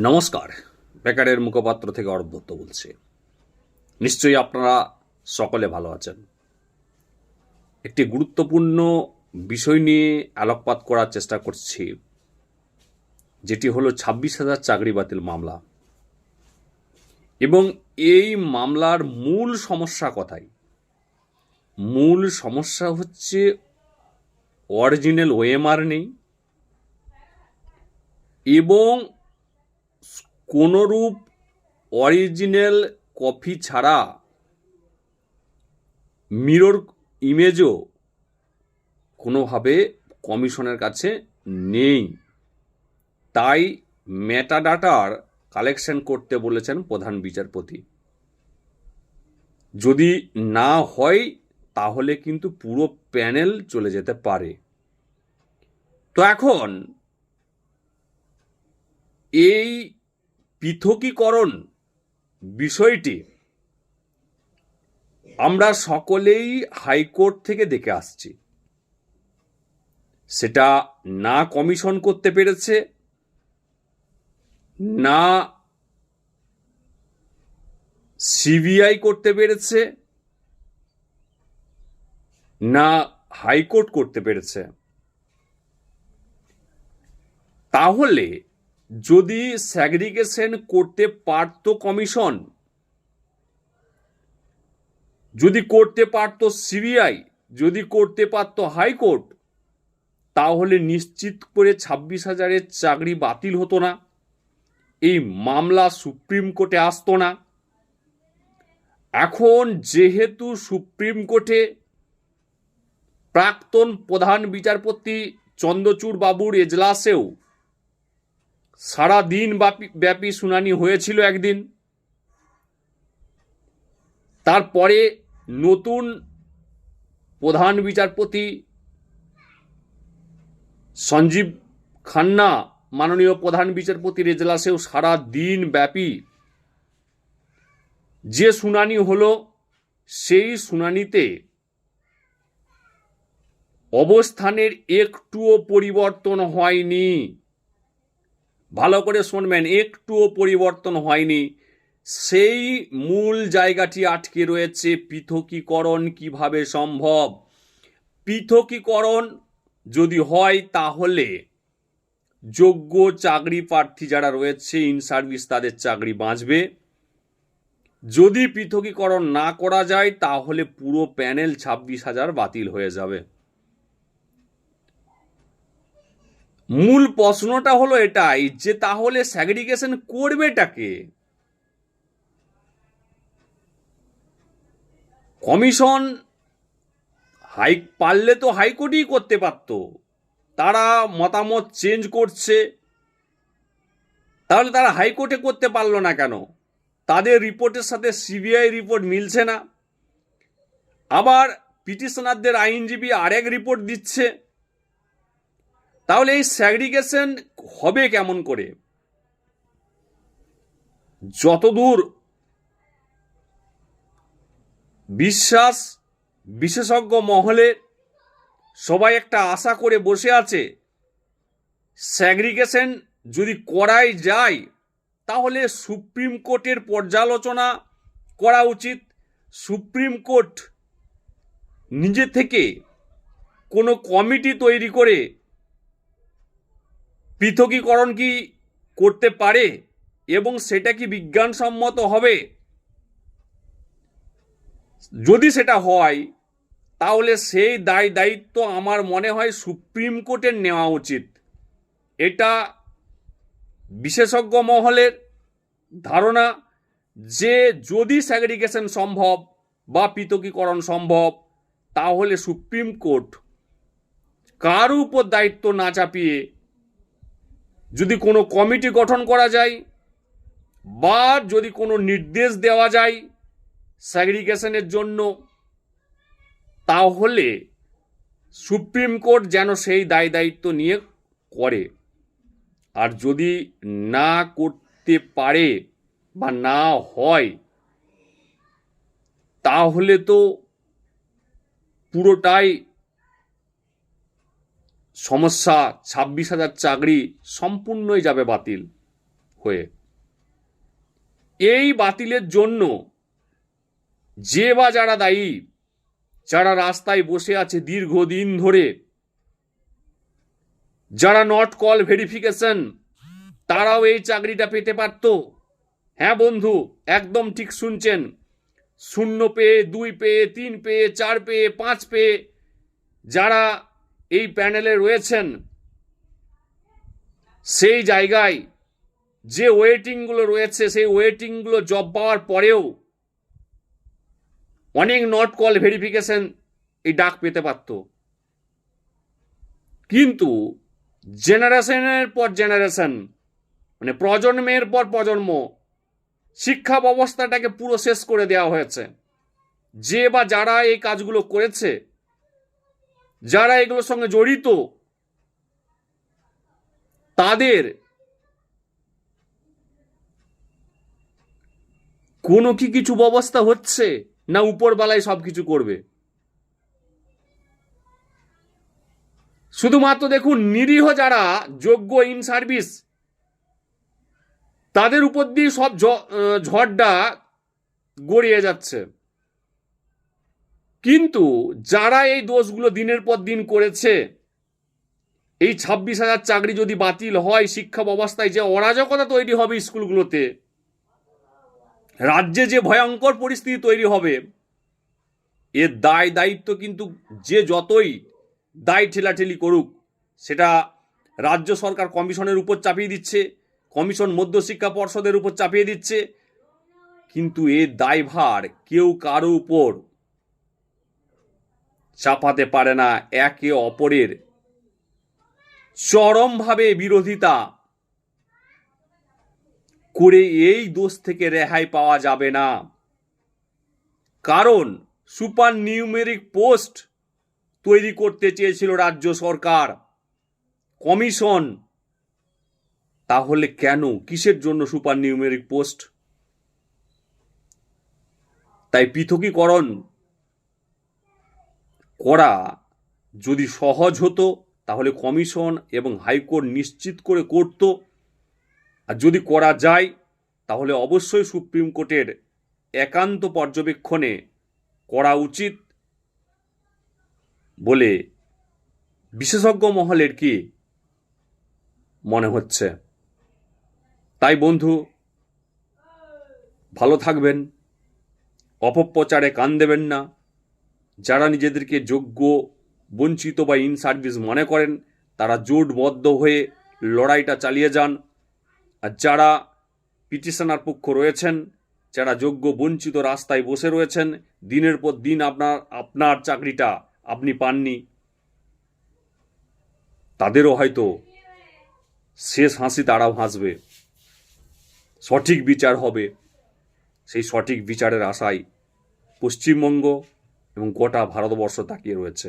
নমস্কার। বেকারের মুখপাত্র থেকে দত্ত বলছি। নিশ্চয়ই আপনারা সকলে ভালো আছেন। একটি গুরুত্বপূর্ণ বিষয় নিয়ে আলোকপাত করার চেষ্টা করছি, যেটি হলো ছাব্বিশ হাজার চাকরি বাতিল মামলা। এবং এই মামলার মূল সমস্যা কথাই মূল সমস্যা হচ্ছে অরিজিনাল ওএমআর নেই এবং কোনোরূপ অরিজিনাল কপি ছাড়া মিরর ইমেজও কোনোভাবে কমিশনের কাছে নেই। তাই মেটাডাটার কালেকশন করতে বলেছেন প্রধান বিচারপতি। যদি না হয়, তাহলে কিন্তু পুরো প্যানেল চলে যেতে পারে। তো এখন এই পৃথকীকরণ বিষয়টি আমরা সকলেই হাইকোর্ট থেকে দেখে আসছি। সেটা না কমিশন করতে পেরেছে, না সিবিআই করতে পেরেছে, না হাইকোর্ট করতে পেরেছে। তাহলে যদি স্যাগ্রিগেশন করতে পারত কমিশন যদি করতে পারত সিবিআই যদি করতে পারত হাইকোর্ট তাহলে নিশ্চিত করে ছাব্বিশ হাজারের চাকরি বাতিল হতো না। এই মামলা সুপ্রিম কোর্টে আসতো না। এখন যেহেতু সুপ্রিম কোর্টে প্রাক্তন প্রধান বিচারপতি চন্দ্রচূড় বাবুর এজলাসেও সারা দিন ব্যাপী শুনানি হয়েছিল একদিন। তারপরে নতুন প্রধান বিচারপতি সঞ্জীব খান্না, মাননীয় প্রধান বিচারপতির এজলাসেও সারা দিন ব্যাপী যে শুনানি হলো, সেই শুনানিতে অবস্থানের একটুও পরিবর্তন হয়নি। ভালো করে শুনবেন, একটুও পরিবর্তন হয়নি। সেই মূল জায়গাটি আটকে রয়েছে, পৃথকীকরণ কীভাবে সম্ভব? পৃথকীকরণ যদি হয় তাহলে যোগ্য চাকরি প্রার্থী যারা রয়েছে, ইন সার্ভিস তাদের চাকরি বাঁচবে। যদি পৃথকীকরণ না করা যায়, তাহলে পুরো প্যানেল ছাব্বিশ হাজার বাতিল হয়ে যাবে। মূল প্রশ্নটা হলো এটাই যে তাহলে স্যাগ্রিগেশন করবেটাকে কমিশন হাই, পারলে তো হাইকোর্টই করতে পারত। তারা মতামত চেঞ্জ করছে। তাহলে তারা হাইকোর্টে করতে পারল না কেন? তাদের রিপোর্টের সাথে সিবিআই রিপোর্ট মিলছে না। আবার পিটিশনারদের আইনজীবী আরেক রিপোর্ট দিচ্ছে। তাহলে এই স্যাগ্রিগেশন হবে কেমন করে? যতদূর বিশ্বাস বিশেষজ্ঞ মহলে সবাই একটা আশা করে বসে আছে স্যাগ্রিগেশন যদি করাই যায়, তাহলে সুপ্রিম কোর্টের পর্যালোচনা করা উচিত। সুপ্রিম কোর্ট নিজে থেকে কোনো কমিটি তৈরি করে পৃথকীকরণ কি করতে পারে এবং সেটা কি বিজ্ঞানসম্মত হবে? যদি সেটা হয়, তাহলে সেই দায় দায়িত্ব আমার মনে হয় সুপ্রিম কোর্টের নেওয়া উচিত। এটা বিশেষজ্ঞ মহলের ধারণা যে যদি স্যাগ্রিগেশন সম্ভব বা পৃথকীকরণ সম্ভব, তাহলে সুপ্রিম কোর্ট কার উপর দায়িত্ব না চাপিয়ে যদি কোনো কমিটি গঠন করা যায়, বা যদি কোনো নির্দেশ দেওয়া যায় স্যাগ্রিগেশনের জন্য, তাহলে সুপ্রিম কোর্ট যেন সেই দায় দায়িত্ব নিয়ে করে। আর যদি না করতে পারে বা না হয়, তাহলে তো পুরোটাই সমস্যা, ছাব্বিশ হাজার চাকরি সম্পূর্ণই যাবে বাতিল হয়ে। এই বাতিলের জন্য যে বা যারা দায়ী, যারা রাস্তায় বসে আছে দীর্ঘদিন ধরে, যারা নট কল ভেরিফিকেশন তারাও এই চাকরিটা পেতে পারত। হ্যাঁ বন্ধু, একদম ঠিক শুনছেন। শূন্য পেয়ে, দুই পেয়ে, তিন পেয়ে, চার পেয়ে, পাঁচ পেয়ে, যারা এই প্যানেলে রয়েছেন সেই জায়গায় যে ওয়েটিংগুলো রয়েছে, সেই ওয়েটিংগুলো জব পাওয়ার পরেও অনেক নট কল ভেরিফিকেশন এই ডাক পেতে পারত। কিন্তু জেনারেশনের পর জেনারেশন মানে প্রজন্মের পর প্রজন্ম, শিক্ষা ব্যবস্থাটাকে পুরো শেষ করে দেওয়া হয়েছে। যে বা যারা এই কাজগুলো করেছে যারা এগুলোর সঙ্গে জড়িত, তাদের কোনো কি কিছু ব্যবস্থা হচ্ছে না উপরবেলায় সব কিছু করবে? শুধুমাত্র দেখুন, নিরীহ যারা যোগ্য ইন সার্ভিস তাদের উপর দিয়ে সব ঝড়টা গড়িয়ে যাচ্ছে। কিন্তু যারা এই দোষগুলো দিনের পর দিন করেছে, এই ছাব্বিশ হাজার চাকরি যদি বাতিল হয়, শিক্ষা ব্যবস্থায় যে অরাজকতা তৈরি হবে স্কুলগুলোতে, রাজ্যে যে ভয়ঙ্কর পরিস্থিতি তৈরি হবে, এর দায় দায়িত্ব কিন্তু যে যতই দায় ঠেলাঠেলি করুক, সেটা রাজ্য সরকার কমিশনের উপর চাপিয়ে দিচ্ছে, কমিশন মধ্যশিক্ষা পর্ষদের উপর চাপিয়ে দিচ্ছে, কিন্তু এর দায়ভার কেউ কারও উপর চাপাতে পারে না, একে অপরের। চরমভাবে বিরোধিতা করে এই দোষ থেকে রেহাই পাওয়া যাবে না। কারণ সুপার নিউমেরিক পোস্ট তৈরি করতে চেয়েছিল রাজ্য সরকার, কমিশন। তাহলে কেন? কিসের জন্য সুপার নিউমেরিক পোস্ট? তাই পৃথকীকরণ করা যদি সহজ হতো, তাহলে কমিশন এবং হাইকোর্ট নিশ্চিত করে করত। আর যদি করা যায়, তাহলে অবশ্যই সুপ্রিম কোর্টের একান্ত পর্যবেক্ষণে করা উচিত বলে বিশেষজ্ঞ মহলের কি মনে হচ্ছে? তাই বন্ধু, ভালো থাকবেন, অপপ্রচারে কান দেবেন না। যারা নিজেদেরকে যোগ্য, বঞ্চিত বা ইন সার্ভিস মনে করেন, তারা জোটবদ্ধ হয়ে লড়াইটা চালিয়ে যান। আর যারা পিটিশনার পক্ষ রয়েছেন, যারা যোগ্য, বঞ্চিত রাস্তায় বসে রয়েছেন, দিনের পর দিন আপনার আপনার চাকরিটা আপনি পাননি। তাদেরও হয়তো শেষ হাসি তারাও হাসবে। সঠিক বিচার হবে। সেই সঠিক বিচারের আশায় পশ্চিমবঙ্গ এবং গোটা ভারতবর্ষ তাকিয়ে রয়েছে।